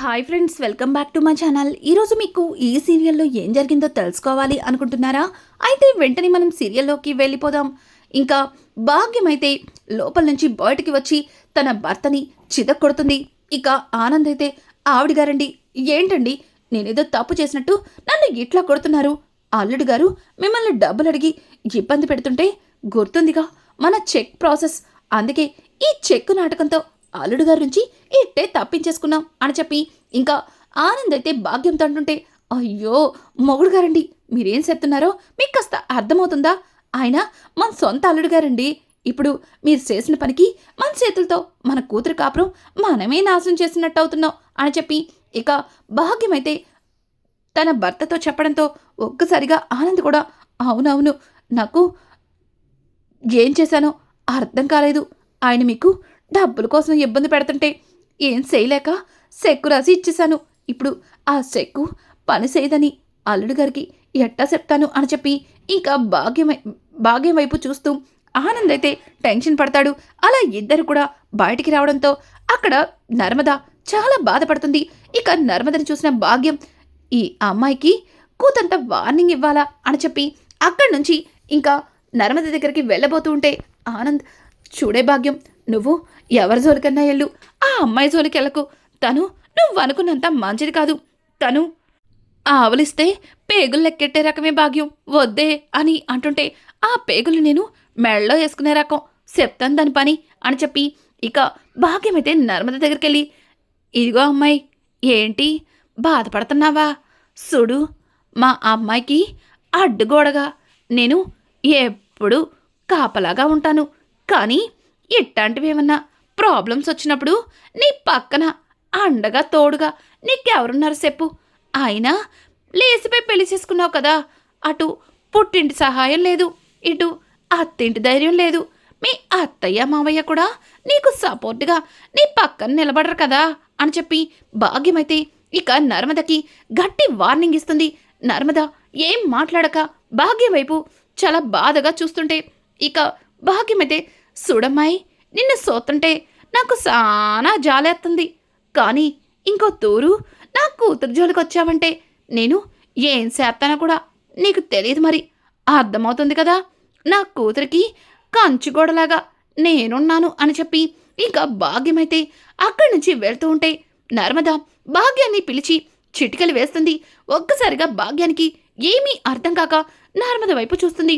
Hi friends welcome back to my channel ఈరోజు మీకు ఈ సీరియల్లో ఏం జరిగిందో తెలుసుకోవాలి అనుకుంటున్నారా? అయితే వెంటనే మనం సీరియల్లోకి వెళ్ళిపోదాం. ఇంకా భాగ్యం అయితే లోపల నుంచి బయటికి వచ్చి తన భర్తని చిదక్కొడుతుంది ఇక ఆనంద్ అయితే ఆవిడ గారండి ఏంటండి? నేనేదో తప్పు చేసినట్టు నన్ను ఇట్లా కొడుతున్నారు. అల్లుడు గారు మిమ్మల్ని డబ్బులు అడిగి ఇబ్బంది పెడుతుంటే గుర్తుందిగా మన చెక్ ప్రాసెస్. అందుకే ఈ చెక్ నాటకంతో అల్లుడు గారి నుంచి ఇట్టే తప్పించేసుకున్నాం అని చెప్పి ఇంకా ఆనంద్ అయితే భాగ్యంతో అంటుంటే అయ్యో మొగుడు గారండి మీరేం చెప్తున్నారో మీకు కాస్త అర్థమవుతుందా? ఆయన మన సొంత అల్లుడు గారండి. ఇప్పుడు మీరు చేసిన పనికి మన చేతులతో మన కూతురు కాపురం మనమే నాశనం చేసినట్టు అవుతున్నాం అని చెప్పి ఇక భాగ్యమైతే తన భర్తతో చెప్పడంతో ఒక్కసారిగా ఆనంద్ కూడా అవునవును నాకు ఏం చేశానో అర్థం కాలేదు. ఆయన మీకు డబ్బుల కోసం ఇబ్బంది పెడుతుంటే ఏం చేయలేక చెక్కు రాసి ఇచ్చేశాను. ఇప్పుడు ఆ చెక్కు పని చేయదని అల్లుడు గారికి ఎట్టా చెప్తాను అని చెప్పి ఇంకా భాగ్యమై భాగ్యం వైపు చూస్తూ ఆనంద్ అయితే టెన్షన్ పడతాడు. అలా ఇద్దరు కూడా బయటికి రావడంతో అక్కడ నర్మద చాలా బాధపడుతుంది. ఇక నర్మదని చూసిన భాగ్యం ఈ అమ్మాయికి కూతంత వార్నింగ్ ఇవ్వాలా అని చెప్పి అక్కడి నుంచి ఇంకా నర్మద దగ్గరికి వెళ్ళబోతూ ఉంటే ఆనంద్ చూడే భాగ్యం నువ్వు ఎవరి జోలికన్నా వెళ్ళు. ఆ అమ్మాయి జోలికి వెళ్ళకు తను నువ్వు అనుకున్నంత మంచిది కాదు. తను ఆవలిస్తే పేగులు లెక్కెట్టే రకమే భాగ్యం. వద్దే అని అంటుంటే ఆ పేగులు నేను మెళ్ళలో వేసుకునే రకం. చెప్తాను దాని పని అని చెప్పి ఇక భాగ్యమైతే నర్మద దగ్గరికి వెళ్ళి ఇదిగో అమ్మాయి ఏంటి? బాధపడుతున్నావా? చూడు మా అమ్మాయికి అడ్డుగోడగా నేను ఎప్పుడు కాపలాగా ఉంటాను. కానీ ఇట్లాంటివి ఏమన్నా ప్రాబ్లమ్స్ వచ్చినప్పుడు నీ పక్కన అండగా తోడుగా నీకెవరున్నారు చెప్పు. అయినా లేసిపోయి పెళ్ళి చేసుకున్నావు కదా అటు పుట్టింటి సహాయం లేదు ఇటు అత్తింటి ధైర్యం లేదు. మీ అత్తయ్య మావయ్య కూడా నీకు సపోర్ట్గా నీ పక్కన నిలబడరు కదా అని చెప్పి భాగ్యమైతే ఇక నర్మదకి గట్టి వార్నింగ్ ఇస్తుంది. నర్మద ఏం మాట్లాడక భాగ్యం వైపు చాలా బాధగా చూస్తుంటే ఇక భాగ్యమైతే చూడమ్మాయి నిన్ను సోతుంటే నాకు సానా జాలేస్తుంది కానీ ఇంకో తూరు నా కూతురు జోలికి వచ్చావంటే నేను ఏం చేస్తానో కూడా నీకు తెలియదు మరి. అర్థమవుతుంది కదా నా కూతురికి కంచుగోడలాగా నేనున్నాను అని చెప్పి ఇంకా భాగ్యమైతే అక్కడి నుంచి వెళ్తూ ఉంటే నర్మద భాగ్యాన్ని పిలిచి చిటికలు వేస్తుంది. ఒక్కసారిగా భాగ్యానికి ఏమీ అర్థం కాక నర్మద వైపు చూస్తుంది.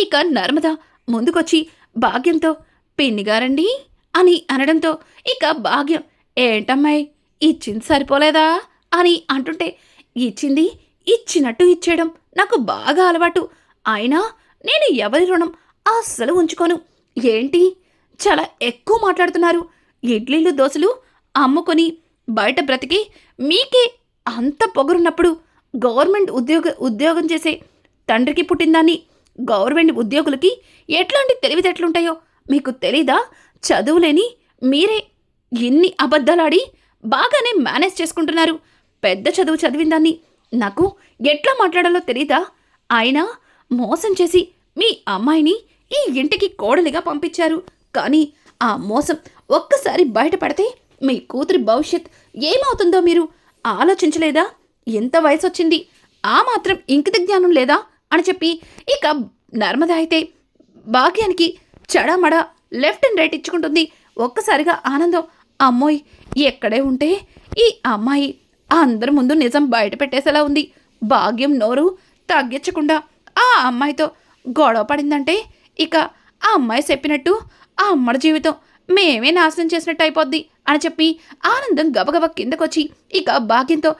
ఇక నర్మద ముందుకొచ్చి భాగ్యంతో పిన్నిగారండి అని అనడంతో ఇక భాగ్యం ఏంటమ్మాయి? ఇచ్చింది సరిపోలేదా? అని అంటుంటే ఇచ్చింది ఇచ్చినట్టు ఇచ్చేయడం నాకు బాగా అలవాటు. అయినా నేను ఎవరి రుణం అస్సలు ఉంచుకోను. ఏంటి? చాలా ఎక్కువ మాట్లాడుతున్నారు. ఇడ్లీలు దోశలు అమ్ముకొని బయట బ్రతికి మీకే అంత పొగరున్నప్పుడు గవర్నమెంట్ ఉద్యోగ ఉద్యోగం చేసే తండ్రికి పుట్టిందాన్ని గవర్నమెంట్ ఉద్యోగులకి ఎట్లాంటి తెలివితేటలుంటాయో మీకు తెలీదా? చదువులేని మీరే ఎన్ని అబద్ధాలాడి బాగానే మేనేజ్ చేసుకుంటున్నారు. పెద్ద చదువు చదివిన దాన్ని నాకు ఎట్లా మాట్లాడాలో తెలీదా? ఆయన మోసం చేసి మీ అమ్మాయిని ఈ ఇంటికి కోడలిగా పంపించారు. కానీ ఆ మోసం ఒక్కసారి బయటపడితే మీ కూతురి భవిష్యత్ ఏమవుతుందో మీరు ఆలోచించలేదా? ఎంత వయసు వచ్చింది ఆ మాత్రం ఇంకిత జ్ఞానం లేదా? అని చెప్పి ఇక నర్మద అయితే భాగ్యానికి చడమడ లెఫ్ట్ అండ్ రైట్ ఇచ్చుకుంటుంది. ఒక్కసారిగా ఆనందం అమ్మోయ్ ఎక్కడే ఉంటే ఈ అమ్మాయి అందరి ముందు నిజం బయట పెట్టేసేలా ఉంది. భాగ్యం నోరు తగ్గించకుండా ఆ అమ్మాయితో గొడవ పడిందంటే ఇక ఆ అమ్మాయి చెప్పినట్టు ఆ అమ్మడి జీవితం మేమే నాశనం చేసినట్టు అయిపోద్ది అని చెప్పి ఆనందం గబగబ కిందకొచ్చి ఇక భాగ్యంతో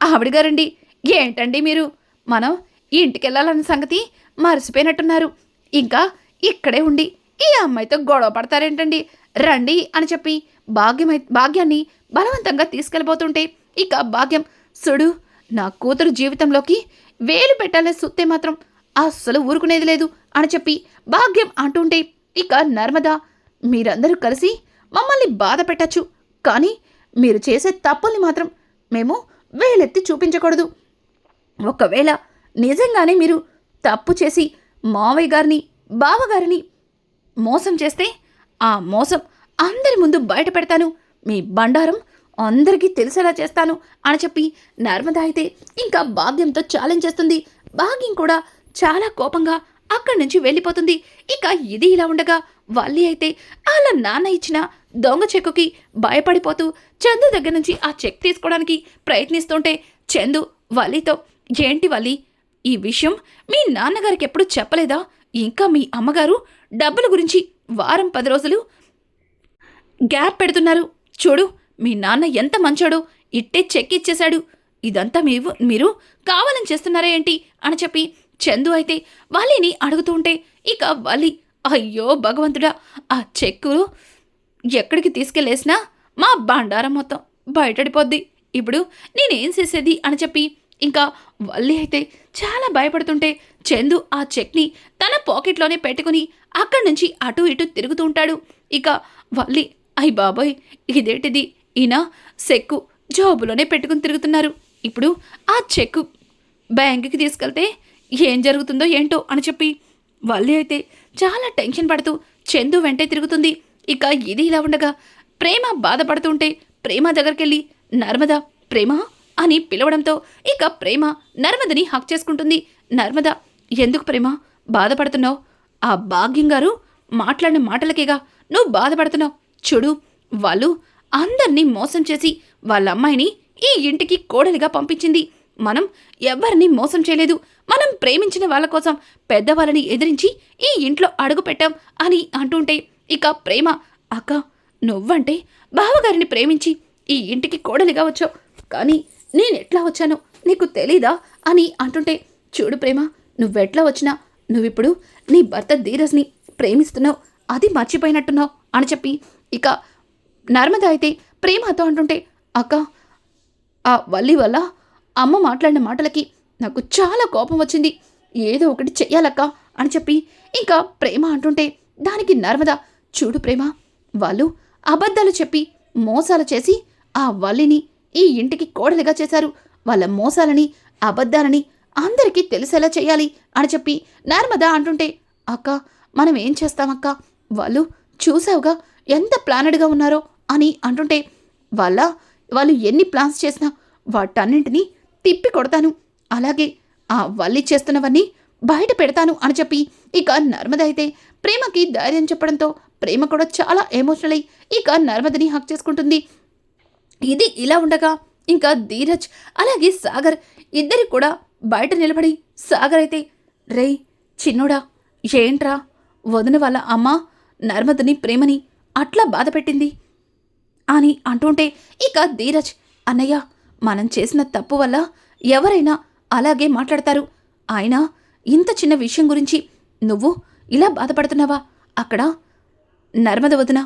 ఆవిడ గారండి ఏంటండి మీరు? మనం ఇంటికి వెళ్ళాలన్న సంగతి మర్చిపోయినట్టున్నారు. ఇంకా ఇక్కడే ఉండి ఈ అమ్మాయితో గొడవ పడతారేంటండి? రండి అని చెప్పి భాగ్యమై భాగ్యాన్ని బలవంతంగా తీసుకెళ్ళిపోతుంటే ఇక భాగ్యం సుడు నా కూతురు జీవితంలోకి వేలు పెట్టాలనే సుత్తే మాత్రం అస్సలు ఊరుకునేది లేదు అని చెప్పి భాగ్యం అంటుంటే ఇక నర్మద మీరందరూ కలిసి మమ్మల్ని బాధ పెట్టచ్చు కానీ మీరు చేసే తప్పుల్ని మాత్రం మేము వేలెత్తి చూపించకూడదు. ఒకవేళ నిజంగానే మీరు తప్పు చేసి మావయ్య గారిని బావగారిని మోసం చేస్తే ఆ మోసం అందరి ముందు బయట పెడతాను. మీ బండారం అందరికీ తెలిసేలా చేస్తాను అని చెప్పి నర్మద అయితే ఇంకా భాగ్యంతో ఛాలెంజ్ చేస్తుంది. భాగ్యం కూడా చాలా కోపంగా అక్కడి నుంచి వెళ్ళిపోతుంది. ఇక ఇది ఇలా ఉండగా వల్లి అయితే వాళ్ళ నాన్న ఇచ్చిన దొంగ చెక్కుకి భయపడిపోతూ చందు దగ్గర నుంచి ఆ చెక్ తీసుకోవడానికి ప్రయత్నిస్తుంటే చందు వల్లితో ఏంటి వల్లి ఈ విషయం మీ నాన్నగారికి ఎప్పుడు చెప్పలేదా? ఇంకా మీ అమ్మగారు డబ్బుల గురించి వారం పది రోజులు గ్యాప్ పెడుతున్నారు. చూడు మీ నాన్న ఎంత మంచోడో ఇట్టే చెక్ ఇచ్చేశాడు. ఇదంతా మీరు మీరు కావాలని చేస్తున్నారా ఏంటి? అని చెప్పి చందు అయితే వలిని అడుగుతూ ఉంటే ఇక వలి అయ్యో భగవంతుడా ఆ చెక్కు ఎక్కడికి తీసుకెళ్ళేసినా మా బండారం మొత్తం బయటడిపోద్ది ఇప్పుడు నేనేం చేసేది? అని చెప్పి ఇంకా వల్లి అయితే చాలా భయపడుతుంటే చందు ఆ చెక్ని తన పాకెట్లోనే పెట్టుకుని అక్కడి నుంచి అటు ఇటు తిరుగుతూ ఉంటాడు. ఇక వల్లి అయ్ బాబోయ్ ఇదేంటిది? ఈయన సెక్కు జాబులోనే పెట్టుకుని తిరుగుతున్నారు. ఇప్పుడు ఆ చెక్కు బ్యాంకుకి తీసుకెళ్తే ఏం జరుగుతుందో ఏంటో అని చెప్పి వల్లి అయితే చాలా టెన్షన్ పడుతూ చందు వెంటే తిరుగుతుంది. ఇక ఇది ఇలా ఉండగా ప్రేమ బాధపడుతుంటే ప్రేమ దగ్గరికి వెళ్ళి నర్మదా ప్రేమ? అని పిలవడంతో ఇక ప్రేమ నర్మదని హక్ చేసుకుంటుంది. నర్మద ఎందుకు ప్రేమ? బాధపడుతున్నావు. ఆ భాగ్యం గారు మాట్లాడిన మాటలకేగా నువ్వు బాధపడుతున్నావు. చూడు వాళ్ళు అందరినీ మోసం చేసి వాళ్ళ అమ్మాయిని ఈ ఇంటికి కోడలిగా పంపించింది. మనం ఎవ్వరిని మోసం చేయలేదు. మనం ప్రేమించిన వాళ్ళ కోసం పెద్దవాళ్ళని ఎదిరించి ఈ ఇంట్లో అడుగు పెట్టాం అని అంటుంటే ఇక ప్రేమ అక్క నువ్వంటే బావగారిని ప్రేమించి ఈ ఇంటికి కోడలిగా వచ్చావు. కానీ నేను ఎట్లా వచ్చానో నీకు తెలీదా అని అంటుంటే చూడు ప్రేమ నువ్వెట్లా వచ్చినా నువ్విప్పుడు నీ భర్త ధీరజ్ని ప్రేమిస్తున్నావు అది మర్చిపోయినట్టున్నావు అని చెప్పి ఇక నర్మద అయితే ప్రేమతో అంటుంటే అక్క ఆ వల్లి వల్ల అమ్మ మాట్లాడిన మాటలకి నాకు చాలా కోపం వచ్చింది ఏదో ఒకటి చెయ్యాలక్క అని చెప్పి ఇంకా ప్రేమ అంటుంటే దానికి నర్మద చూడు ప్రేమ వాళ్ళు అబద్ధాలు చెప్పి మోసాలు చేసి ఆ వల్లిని ఈ ఇంటికి కోడలిగా చేశారు. వాళ్ళ మోసాలని అబద్ధాలని అందరికీ తెలిసేలా చేయాలి అని చెప్పి నర్మదా అంటుంటే అక్క మనం ఏం చేస్తామక్క? వాళ్ళు చూసావుగా ఎంత ప్లానెడ్గా ఉన్నారో అని అంటుంటే వాళ్ళ వాళ్ళు ఎన్ని ప్లాన్స్ చేసినా వాటన్నింటినీ తిప్పి కొడతాను. అలాగే ఆ వల్లి చేస్తున్నవన్నీ బయట పెడతాను అని చెప్పి ఇక నర్మద అయితే ప్రేమకి ధైర్యం చెప్పడంతో ప్రేమ కూడా చాలా ఎమోషనల్ అయి ఇక నర్మదని హక్ చేసుకుంటుంది. ఇది ఇలా ఉండగా ఇంకా ధీరజ్ అలాగే సాగర్ ఇద్దరికి కూడా బయట నిలబడి సాగర్ అయితే రే చిన్నోడా ఏంట్రా? వదిన వాళ్ళ అమ్మ నర్మదని ప్రేమని అట్లా బాధపెట్టింది అని అంటుంటే ఇక ధీరజ్ అన్నయ్య మనం చేసిన తప్పు వల్ల ఎవరైనా అలాగే మాట్లాడతారు. ఆయన ఇంత చిన్న విషయం గురించి నువ్వు ఇలా బాధపడుతున్నావా? అక్కడ నర్మద వదిన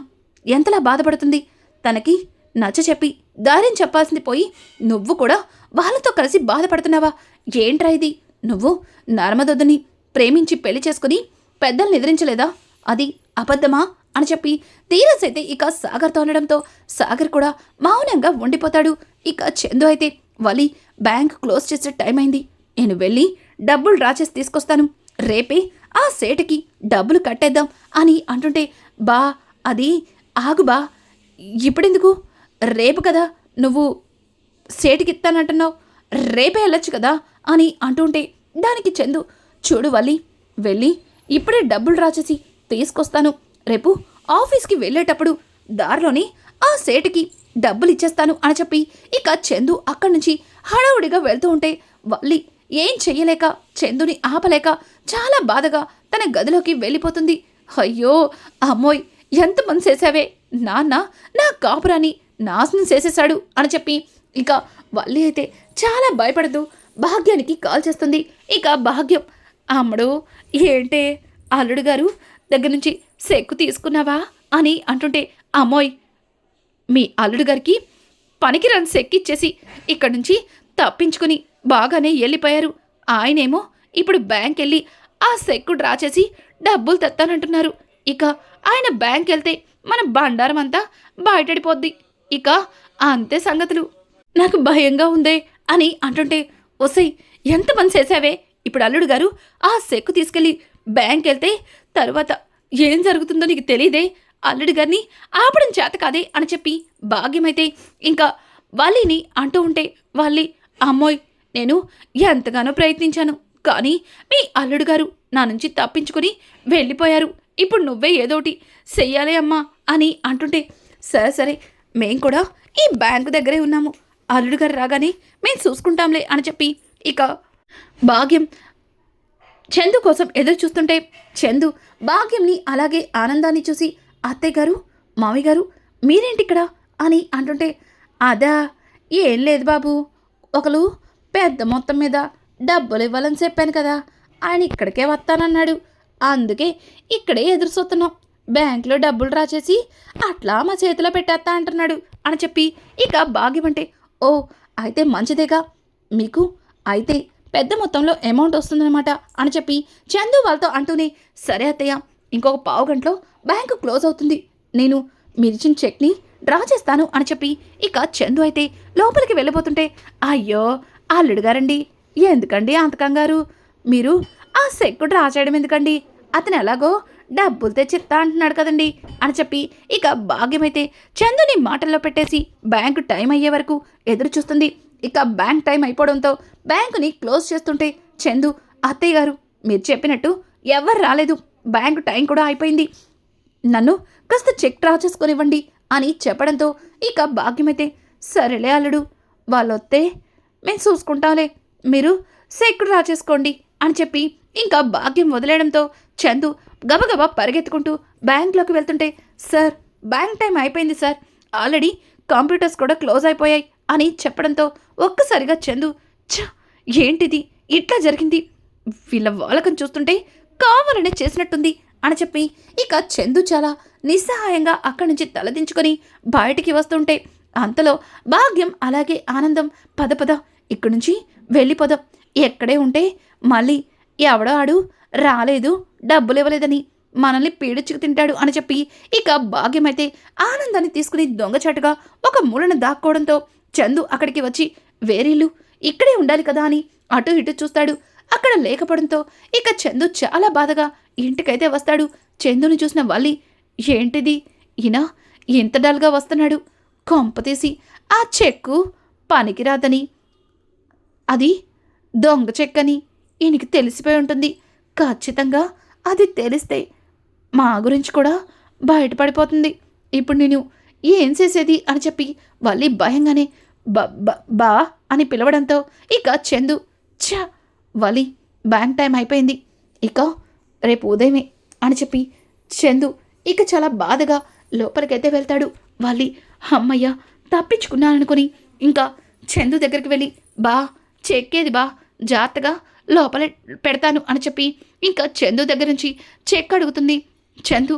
ఎంతలా బాధపడుతుంది? తనకి నచ్చ చెప్పి దారిని చెప్పాల్సింది పోయి నువ్వు కూడా వాళ్ళతో కలిసి బాధపడుతున్నావా? ఏంట్రా ఇది? నువ్వు నర్మదొద్దని ప్రేమించి పెళ్ళి చేసుకుని పెద్దల్ని ఎదిరించలేదా? అది అబద్ధమా? అని చెప్పి ధీరస్ అయితే ఇక సాగర్తో అనడంతో సాగర్ కూడా మౌనంగా ఉండిపోతాడు. ఇక చందు అయితే వలి బ్యాంక్ క్లోజ్ చేసే టైం అయింది. నేను వెళ్ళి డబ్బులు డ్రా చేసి తీసుకొస్తాను. రేపే ఆ సేటుకి డబ్బులు కట్టేద్దాం అని అంటుంటే బా అది ఆగు బా. ఇప్పుడెందుకు? రేపు కదా? నువ్వు సేటుకి ఇస్తానంటున్నావు రేపే వెళ్ళొచ్చు కదా? అని అంటుంటే దానికి చందు చూడు వల్లి వెళ్ళి ఇప్పుడే డబ్బులు రాచేసి తీసుకొస్తాను. రేపు ఆఫీస్కి వెళ్ళేటప్పుడు దారిలోని ఆ సేటుకి డబ్బులు ఇచ్చేస్తాను అని చెప్పి ఇక చందు అక్కడి నుంచి హడావుడిగా వెళ్తూ ఉంటే వల్లి ఏం చెయ్యలేక చందుని ఆపలేక చాలా బాధగా తన గదిలోకి వెళ్ళిపోతుంది. అయ్యో అమ్మోయ్ ఎంత మంది నాన్న నా కాపురాని నాశనం చేసేశాడు అని చెప్పి ఇక వల్లి అయితే చాలా భయపడుతూ భాగ్యానికి కాల్ చేస్తుంది. ఇక భాగ్యం అమ్మడు ఏంటే? అల్లుడు గారు దగ్గర నుంచి సెక్కు తీసుకున్నావా? అని అంటుంటే అమ్మోయ్ మీ అల్లుడు గారికి పనికిరాని సెక్కిచ్చేసి ఇక్కడి నుంచి తప్పించుకుని బాగానే వెళ్ళిపోయారు ఆయనేమో ఇప్పుడు బ్యాంక్ వెళ్ళి ఆ సెక్కు డ్రా చేసి డబ్బులు తెస్తానంటున్నారు ఇక ఆయన బ్యాంక్ వెళ్తే మన బండారం అంతా బయటడిపోద్ది ఇక అంతే సంగతులు. నాకు భయంగా ఉందే అని అంటుంటే ఒసై ఎంత పని చేసావే ఇప్పుడు అల్లుడు గారు ఆ సెక్కు తీసుకెళ్ళి బ్యాంక్ వెళ్తే తర్వాత ఏం జరుగుతుందో నీకు తెలియదే అల్లుడి గారిని ఆపడం చేత కాదే? అని చెప్పి భాగ్యమైతే ఇంకా వాళ్ళని అంటూ ఉంటే వాళ్ళి అమ్మోయ్ నేను ఎంతగానో ప్రయత్నించాను కానీ మీ అల్లుడు గారు నా నుంచి తప్పించుకుని వెళ్ళిపోయారు. ఇప్పుడు నువ్వే ఏదోటి చెయ్యాలి అమ్మా అని అంటుంటే సరే సరే మేం కూడా ఈ బ్యాంకు దగ్గరే ఉన్నాము. అల్లుడు గారు రాగానే మేము చూసుకుంటాంలే అని చెప్పి ఇక భాగ్యం చందు కోసం ఎదురు చూస్తుంటే చందు భాగ్యంని అలాగే ఆనందాన్ని చూసి అత్తయ్య గారు మామయ్య గారు మీరేంటి ఇక్కడ? అని అంటుంటే అదా ఏం లేదు బాబు. ఒకరు పెద్ద మొత్తం మీద డబ్బులు ఇవ్వాలని చెప్పాను కదా. ఆయన ఇక్కడికే వస్తానన్నాడు. అందుకే ఇక్కడే ఎదురు చూస్తున్నాం. బ్యాంకులో డబ్బులు రాచేసి అట్లా మా చేతిలో పెట్టేస్తా అంటున్నాడు అని చెప్పి ఇక భాగ్యం ఓ అయితే మంచిదేగా. మీకు అయితే పెద్ద మొత్తంలో అమౌంట్ వస్తుందన్నమాట అని చెప్పి చందు వాళ్ళతో అంటూనే సరే అత్తయ్య ఇంకొక పావు గంటలో బ్యాంకు క్లోజ్ అవుతుంది. నేను మీరిచ్చిన చెక్ని డ్రా చేస్తాను అని చెప్పి ఇక చందు అయితే లోపలికి వెళ్ళిపోతుంటే అయ్యో అల్లుడు గారండి. ఎందుకండి అంత కంగారు? మీరు ఆ సెక్కు డ్రా చేయడం ఎందుకండి? అతను ఎలాగో డబ్బులు తెచ్చిస్తా అంటున్నాడు కదండి అని చెప్పి ఇక భాగ్యమైతే చందుని మాటల్లో పెట్టేసి బ్యాంకు టైం అయ్యే వరకు ఎదురు చూస్తుంది. ఇక బ్యాంక్ టైం అయిపోవడంతో బ్యాంకుని క్లోజ్ చేస్తుంటే చందు అత్తయ్య గారు మీరు చెప్పినట్టు ఎవరు రాలేదు. బ్యాంకు టైం కూడా అయిపోయింది. నన్ను కాస్త చెక్ డ్రా చేసుకొనివ్వండి అని చెప్పడంతో ఇక భాగ్యమైతే సరేలే అల్లుడు వాళ్ళొస్తే మేము చూసుకుంటాంలే. మీరు చెక్ డ్రా చేసుకోండి అని చెప్పి ఇంకా భాగ్యం వదిలేయడంతో చందు గబగబా పరిగెత్తుకుంటూ బ్యాంక్లోకి వెళ్తుంటే సార్ బ్యాంక్ టైం అయిపోయింది సార్. ఆల్రెడీ కంప్యూటర్స్ కూడా క్లోజ్ అయిపోయాయి అని చెప్పడంతో ఒక్కసారిగా చందు చ ఏంటిది? ఇట్లా జరిగింది? వీళ్ళ వాలకం చూస్తుంటే కావాలనే చేసినట్టుంది అని చెప్పి ఇక చందు చాలా నిస్సహాయంగా అక్కడి నుంచి తలదించుకొని బయటికి వస్తుంటే అంతలో భాగ్యం అలాగే ఆనందం పద పద ఇక్కడి నుంచి వెళ్ళిపోదాం. ఎక్కడే ఉంటే మళ్ళీ ఎవడో ఆడు రాలేదు డబ్బులు ఇవ్వలేదని మనల్ని పీడిచ్చుకు తింటాడు అని చెప్పి ఇక భాగ్యమైతే ఆనందాన్ని తీసుకుని దొంగచాటుగా ఒక మూలన దాక్కోవడంతో చందు అక్కడికి వచ్చి వేరేళ్ళు ఇక్కడే ఉండాలి కదా అని అటు ఇటు చూస్తాడు. అక్కడ లేకపోవడంతో ఇక చందు చాలా బాధగా ఇంటికైతే వస్తాడు. చందుని చూసిన వల్లి ఏంటిది? ఈయన ఇంత డల్గా వస్తున్నాడు. కొంపతీసి ఆ చెక్కు పనికిరాదని అది దొంగ చెక్కని ఈయనకి తెలిసిపోయి ఉంటుంది. ఖచ్చితంగా అది తెలిస్తే మా గురించి కూడా బయటపడిపోతుంది. ఇప్పుడు నేను ఏం చేసేది అని చెప్పి వల్లి భయంగానే బా అని పిలవడంతో ఇక చందు ఛ వలి బ్యాంక్ టైం అయిపోయింది. ఇక రేపు ఉదయమే అని చెప్పి చందు ఇక చాలా బాధగా లోపలికైతే వెళ్తాడు. వాళ్ళి అమ్మయ్య తప్పించుకున్నాననుకుని ఇంకా చందు దగ్గరికి వెళ్ళి బా చెక్కేది బా జాగ్రత్తగా లోపల పెడతాను అని చెప్పి ఇంకా చందు దగ్గర నుంచి చెక్ అడుగుతుంది. చందు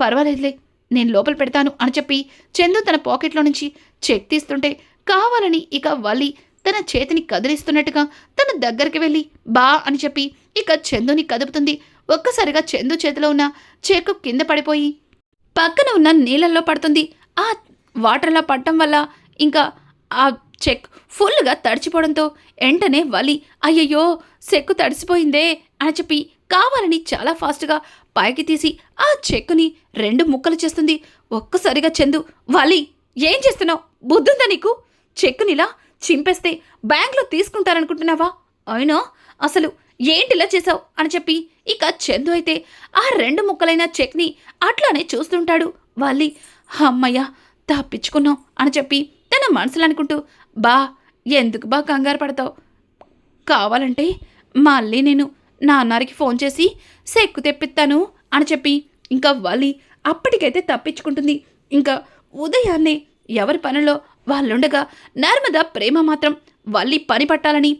పర్వాలేదులే నేను లోపల పెడతాను అని చెప్పి చందు తన పాకెట్లో నుంచి చెక్ తీస్తుంటే కావాలని ఇక వల్లి తన చేతిని కదిలిస్తున్నట్టుగా తన దగ్గరికి వెళ్ళి బా అని చెప్పి ఇక చందుని కదుపుతుంది. ఒక్కసారిగా చందు చేతిలో ఉన్న చెక్కు కింద పడిపోయి పక్కన ఉన్న నీళ్ళల్లో పడుతుంది. ఆ వాటర్లో పడటం వల్ల ఇంకా ఆ చెక్. ఫుల్గా తడిచిపోవడంతో వెంటనే వలి అయ్యయ్యో చెక్కు తడిసిపోయిందే అని చెప్పి కావాలని చాలా ఫాస్ట్గా పైకి తీసి ఆ చెక్కుని రెండు ముక్కలు చేస్తుంది. ఒక్కసారిగా చందు వలి ఏం చేస్తున్నావు? బుద్ధుందా నీకు? చెక్కునిలా చింపేస్తే బ్యాంక్లో తీసుకుంటారనుకుంటున్నావా? అయినా అసలు ఏంటిలా చేసావు అని చెప్పి ఇక చందు అయితే ఆ రెండు ముక్కలైన చెక్ని అట్లానే చూస్తుంటాడు. వాళ్ళి అమ్మయ్య తప్పించుకున్నావు అని చెప్పి తన మనసులో అనుకుంటూ బా ఎందుకు బా కంగారు పడతావు? కావాలంటే మళ్ళీ నేను నాన్నారికి ఫోన్ చేసి సెక్కు తెప్పిస్తాను అని చెప్పి ఇంకా వలి అప్పటికైతే తప్పించుకుంటుంది. ఇంకా ఉదయాన్నే ఎవరి పనిలో వాళ్ళుండగా నర్మద ప్రేమ మాత్రం వల్లి పని పట్టాలని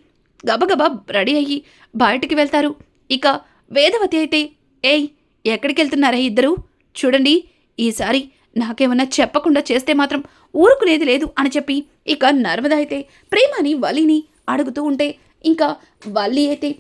గబగబా రెడీ అయ్యి బయటికి వెళ్తారు. ఇక వేదవతి అయితే ఏయ్ ఎక్కడికి వెళ్తున్నారా ఇద్దరు? చూడండి ఈసారి నాకేమన్నా చెప్పకుండా చేస్తే మాత్రం ఊరుకునేది లేదు అని చెప్పి ఇక నర్మద అయితే ప్రేమని వలిని అడుగుతూ ఉంటే ఇంకా వల్లి అయితే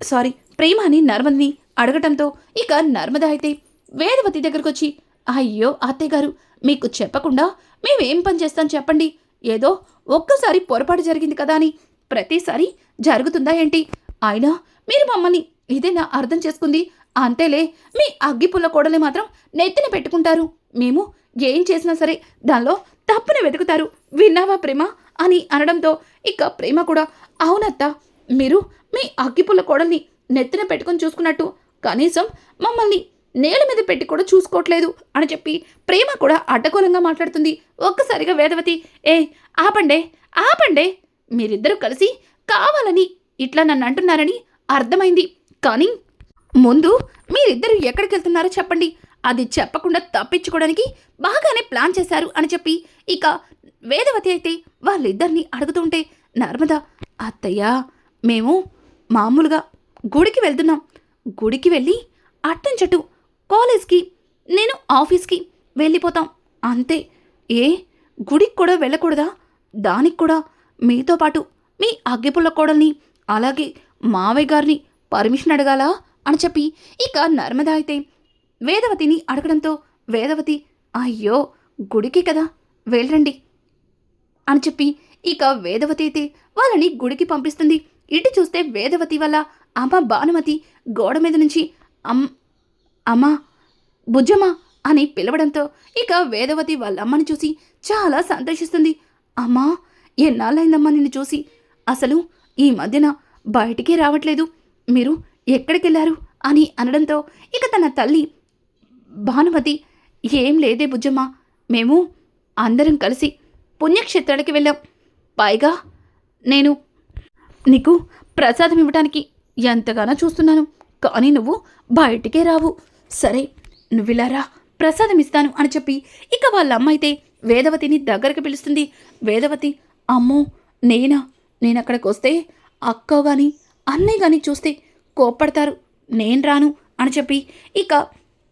సారీ ప్రేమని నర్మదని అడగటంతో ఇక నర్మద అయితే వేదవతి దగ్గరకు వచ్చి అయ్యో అత్తయ్య గారు మీకు చెప్పకుండా మేమేం పని చేస్తాం చెప్పండి. ఏదో ఒక్కసారి పొరపాటు జరిగింది కదా అని ప్రతిసారి జరుగుతుందా ఏంటి? అయినా మీరు మమ్మల్ని ఇదేనా అర్థం చేసుకుంది అంతేలే మీ అగ్గిపుల్ల కోడలి మాత్రం నెత్తిన పెట్టుకుంటారు. మేము ఏం చేసినా సరే దానిలో తప్పుని వెతుకుతారు. విన్నావా ప్రేమ? అని అనడంతో ఇక ప్రేమ కూడా అవునత్త మీరు మీ అగ్గిపుల్ల కోడల్ని నెత్తిన పెట్టుకొని చూసుకున్నట్టు కనీసం మమ్మల్ని నేల మీద పెట్టి కూడా చూసుకోవట్లేదు అని చెప్పి ప్రేమ కూడా అడ్డకూలంగా మాట్లాడుతుంది. ఒక్కసారిగా వేదవతి ఏ ఆపండే ఆపండే మీరిద్దరూ కలిసి కావాలని ఇట్లా నన్ను అంటున్నారని అర్థమైంది. కానీ ముందు మీరిద్దరు ఎక్కడికి వెళ్తున్నారో చెప్పండి. అది చెప్పకుండా తప్పించుకోవడానికి బాగానే ప్లాన్ చేశారు అని చెప్పి ఇక వేదవతి అయితే వాళ్ళిద్దరిని అడుగుతుంటే నర్మద అత్తయ్య మేము మామూలుగా గుడికి వెళ్తున్నాం. గుడికి వెళ్ళి అట్టంచటు కాలేజ్కి నేను ఆఫీస్కి వెళ్ళిపోతాం. అంతే. ఏ? గుడికి కూడా వెళ్ళకూడదా? దానికి కూడా మీతో పాటు మీ అగ్గిపుల్ల కోడల్ని అలాగే మావయ్య గారిని పర్మిషన్ అడగాలా? అని చెప్పి ఇక నర్మద అయితే వేదవతిని అడగడంతో వేదవతి అయ్యో గుడికి కదా వెళ్ళండి అని చెప్పి ఇక వేదవతి అయితే వాళ్ళని గుడికి పంపిస్తుంది. ఇటు చూస్తే వేదవతి వల్ల అమ్మ భానుమతి గోడ మీద నుంచి అమ్ అమ్మా బుజ్జమ్మా అని పిలవడంతో ఇక వేదవతి వాళ్ళ అమ్మని చూసి చాలా సంతోషిస్తుంది. అమ్మా ఎన్నాళ్ళైందమ్మా నిన్ను చూసి? అసలు ఈ మధ్యన బయటికే రావట్లేదు. మీరు ఎక్కడికెళ్ళారు అని అనడంతో ఇక తన తల్లి భానుమతి ఏం లేదే బుజ్జమ్మ మేము అందరం కలిసి పుణ్యక్షేత్రాలకి వెళ్ళాం. పైగా నేను నీకు ప్రసాదం ఇవ్వడానికి ఎంతగానో చూస్తున్నాను కానీ నువ్వు బయటికే రావు. సరే నువ్విలారా ప్రసాదం ఇస్తాను అని చెప్పి ఇక వాళ్ళ అమ్మ అయితే వేదవతిని దగ్గరకు పిలుస్తుంది. వేదవతి అమ్మో నేనా? నేను అక్కడికి వస్తే అక్క కానీ అన్నయ్య కానీ చూస్తే కోప్పడతారు. నేను రాను అని చెప్పి ఇక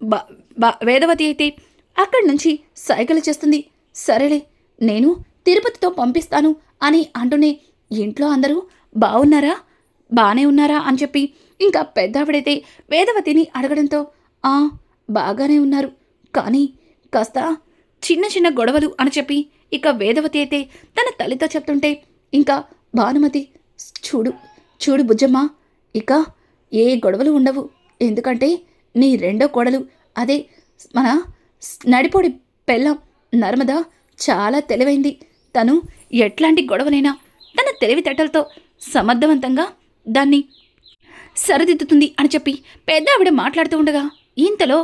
బ బ- వేదవతి అయితే అక్కడి నుంచి సైకిల్ చేస్తుంది. సరేలే నేను తిరుపతితో పంపిస్తాను అని అంటూనే ఇంట్లో అందరూ బాగున్నారా బాగానే ఉన్నారా అని చెప్పి ఇంకా పెద్దావిడైతే వేదవతిని అడగడంతో ఆ బాగానే ఉన్నారు. కానీ కాస్త చిన్న చిన్న గొడవలు అని చెప్పి ఇక వేదవతి అయితే తన తల్లితో చెప్తుంటే ఇంకా భానుమతి చూడు చూడు బుజ్జమ్మ ఇక ఏ గొడవలు ఉండవు. ఎందుకంటే నీ రెండో కోడలు అదే మన నడిపోడి పెళ్ళం నర్మద చాలా తెలివైంది. తను ఎట్లాంటి గొడవనైనా తన తెలివితేటలతో సమర్థవంతంగా దాన్ని సరిదిద్దుతుంది అని చెప్పి పెద్ద ఆవిడ మాట్లాడుతూ ఉండగా ఇంతలో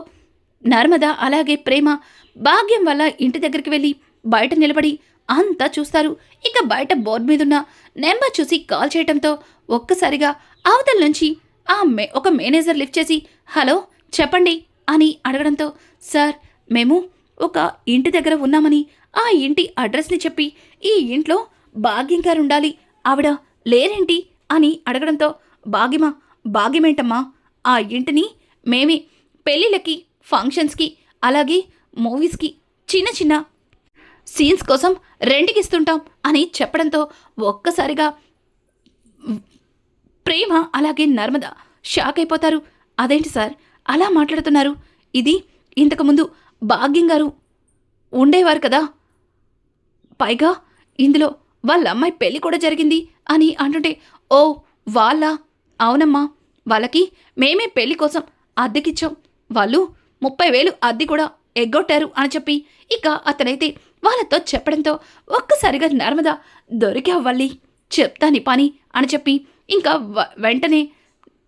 నర్మద అలాగే ప్రేమ భాగ్యం వల్ల ఇంటి దగ్గరికి వెళ్ళి బయట నిలబడి అంతా చూస్తారు. ఇక బయట బోర్డు మీదున్న నెంబర్ చూసి కాల్ చేయటంతో ఒక్కసారిగా అవతల నుంచి ఆ మే ఒక మేనేజర్ లిఫ్ట్ చేసి హలో చెప్పండి. అని అడగడంతో సార్ మేము ఒక ఇంటి దగ్గర ఉన్నామని ఆ ఇంటి అడ్రస్ని చెప్పి ఈ ఇంట్లో భాగ్యం గారు ఉండాలి ఆవిడ లేరేంటి? అని అడగడంతో భాగ్యమా భాగ్యమేంటమ్మా? ఆ ఇంటిని మేమే పెళ్ళిళ్ళకి ఫంక్షన్స్కి అలాగే మూవీస్కి చిన్న చిన్న సీన్స్ కోసం రెంట్కి ఇస్తుంటాం అని చెప్పడంతో ఒక్కసారిగా ప్రేమ అలాగే నర్మద షాక్ అయిపోతారు. అదేంటి సార్? అలా మాట్లాడుతున్నారు. ఇది ఇంతకుముందు భాగ్యం గారు ఉండేవారు కదా. పైగా ఇందులో వాళ్ళ అమ్మాయి పెళ్ళి కూడా జరిగింది అని అంటుంటే ఓ వాళ్ళ? అవునమ్మా వాళ్ళకి మేమే పెళ్ళి కోసం అద్దెకిచ్చాం. వాళ్ళు ముప్పై వేలు అద్దె కూడా ఎగ్గొట్టారు అని చెప్పి ఇక అతనైతే వాళ్ళతో చెప్పడంతో ఒక్కసారిగా నర్మద దొరికావల్లి చెప్తాని పని అని చెప్పి ఇంకా వెంటనే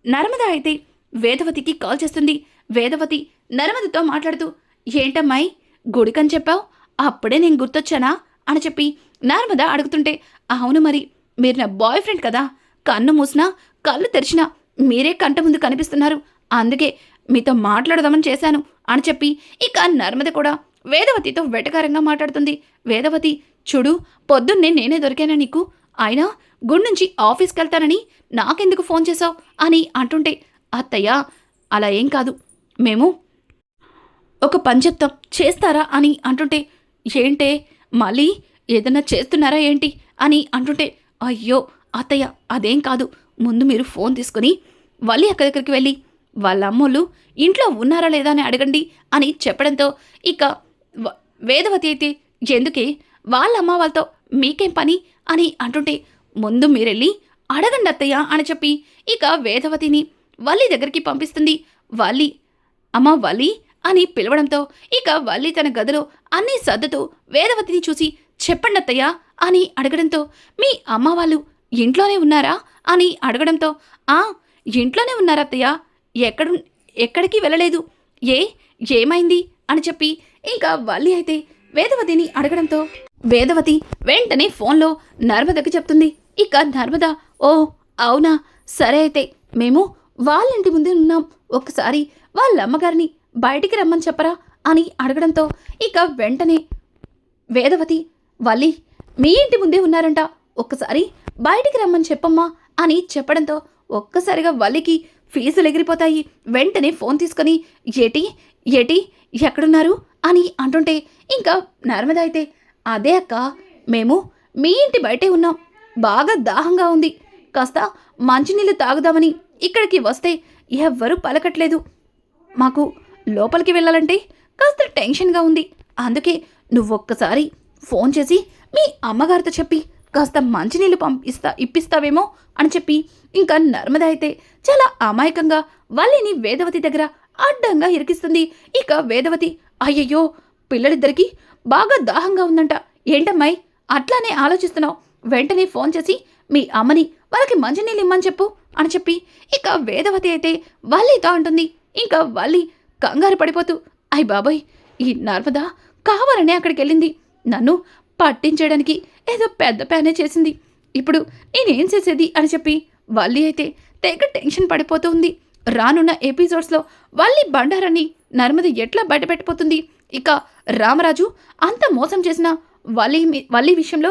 నర్మదా అయితే వేదవతికి కాల్ చేస్తుంది. వేదవతి నర్మదతో మాట్లాడుతూ ఏంటమ్మాయి గుడికని చెప్పావు? అప్పుడే నేను గుర్తొచ్చానా? అని చెప్పి నర్మద అడుగుతుంటే అవును మరి మీరు నా బాయ్ ఫ్రెండ్ కదా. కన్ను మూసినా కళ్ళు తెరిచినా మీరే కంట ముందు కనిపిస్తున్నారు. అందుకే మీతో మాట్లాడదామని చేశాను. అని చెప్పి ఇక నర్మద కూడా వేదవతితో వెటకారంగా మాట్లాడుతుంది. వేదవతి చూడు పొద్దున్నే నేనే దొరికానా నీకు? అయినా గుడి నుంచి ఆఫీస్కి వెళ్తానని నాకెందుకు ఫోన్ చేశావు? అని అంటుంటే అత్తయ్య అలా ఏం కాదు. మేము ఒక పని చెప్తాం. చేస్తారా అని అంటుంటే ఏంటే మళ్ళీ ఏదన్నా చేస్తున్నారా ఏంటి అని అంటుంటే అయ్యో అత్తయ్య అదేం కాదు. ముందు మీరు ఫోన్ తీసుకుని వల్లి అక్క దగ్గరికి వెళ్ళి వాళ్ళ అమ్మోళ్ళు ఇంట్లో ఉన్నారా లేదా అని అడగండి అని చెప్పడంతో ఇక వేదవతి అయితే ఎందుకే? వాళ్ళ అమ్మ వాళ్ళతో మీకేం పని? అని అంటుంటే ముందు మీరెళ్ళి అడగండి అత్తయ్య అని చెప్పి ఇక వేదవతిని వల్లి దగ్గరికి పంపిస్తుంది. వల్లి అమ్మ వల్లి అని పిలవడంతో ఇక వల్లి తన గదిలో అన్నీ సర్దుతూ వేదవతిని చూసి చెప్పండత్తయ్యా అని అడగడంతో మీ అమ్మ వాళ్ళు ఇంట్లోనే ఉన్నారా అని అడగడంతో ఆ ఇంట్లోనే ఉన్నారా ఎక్కడ ఎక్కడు ఎక్కడికి వెళ్ళలేదు. ఏ ఏమైంది అని చెప్పి ఇంకా వల్లి అయితే వేదవతిని అడగడంతో వేదవతి వెంటనే ఫోన్లో నర్మదకి చెప్తుంది. ఇక నర్మద ఓ అవునా సరే అయితే మేము వాళ్ళ ఇంటి ముందే ఉన్నాం ఒకసారి వాళ్ళ అమ్మగారిని బయటికి రమ్మని చెప్పరా అని అడగడంతో ఇక వెంటనే వేదవతి వల్లి మీ ఇంటి ముందే ఉన్నారంట. ఒక్కసారి బయటికి రమ్మని చెప్పమ్మా అని చెప్పడంతో ఒక్కసారిగా వల్లికి ఫీజులు ఎగిరిపోతాయి. వెంటనే ఫోన్ తీసుకొని ఏటి ఏటి ఎక్కడున్నారు? అని అంటుంటే ఇంకా నర్మద అయితే అదే అక్క మేము మీ ఇంటి బయటే ఉన్నాం. బాగా దాహంగా ఉంది. కాస్త మంచినీళ్ళు తాగుదామని ఇక్కడికి వస్తే ఎవ్వరూ పలకట్లేదు. మాకు లోపలికి వెళ్ళాలంటే కాస్త టెన్షన్గా ఉంది. అందుకే నువ్వొక్కసారి ఫోన్ చేసి మీ అమ్మగారితో చెప్పి కాస్త మంచినీళ్ళు పంపిస్తా ఇప్పిస్తావేమో అని చెప్పి ఇంకా నర్మద అయితే చాలా అమాయకంగా వల్లిని వేదవతి దగ్గర అడ్డంగా ఇరికిస్తుంది. ఇక వేదవతి అయ్యయ్యో పిల్లలిద్దరికీ బాగా దాహంగా ఉందంట. ఏంటమ్మాయి అట్లానే ఆలోచిస్తున్నావు. వెంటనే ఫోన్ చేసి మీ అమ్మని వాళ్ళకి మంచినీళ్ళు ఇమ్మని చెప్పు. అని చెప్పి ఇక వేదవతి అయితే వల్లితో అంటుంది ఇంకా వల్లి కంగారు పడిపోతూ అయ్ బాబాయ్ ఈ నర్మదా కావాలనే అక్కడికి వెళ్ళింది. నన్ను పట్టించడానికి ఏదో పెద్ద ప్యానే చేసింది. ఇప్పుడు నేనేం చేసేది? అని చెప్పి వల్లి అయితే తెగ టెన్షన్ పడిపోతూ ఉంది. రానున్న ఎపిసోడ్స్లో వల్లి బండారాన్ని నర్మద ఎట్లా బయటపెట్టిపోతుంది ఇక రామరాజు అంత మోసం చేసిన వల్లి వల్లి విషయంలో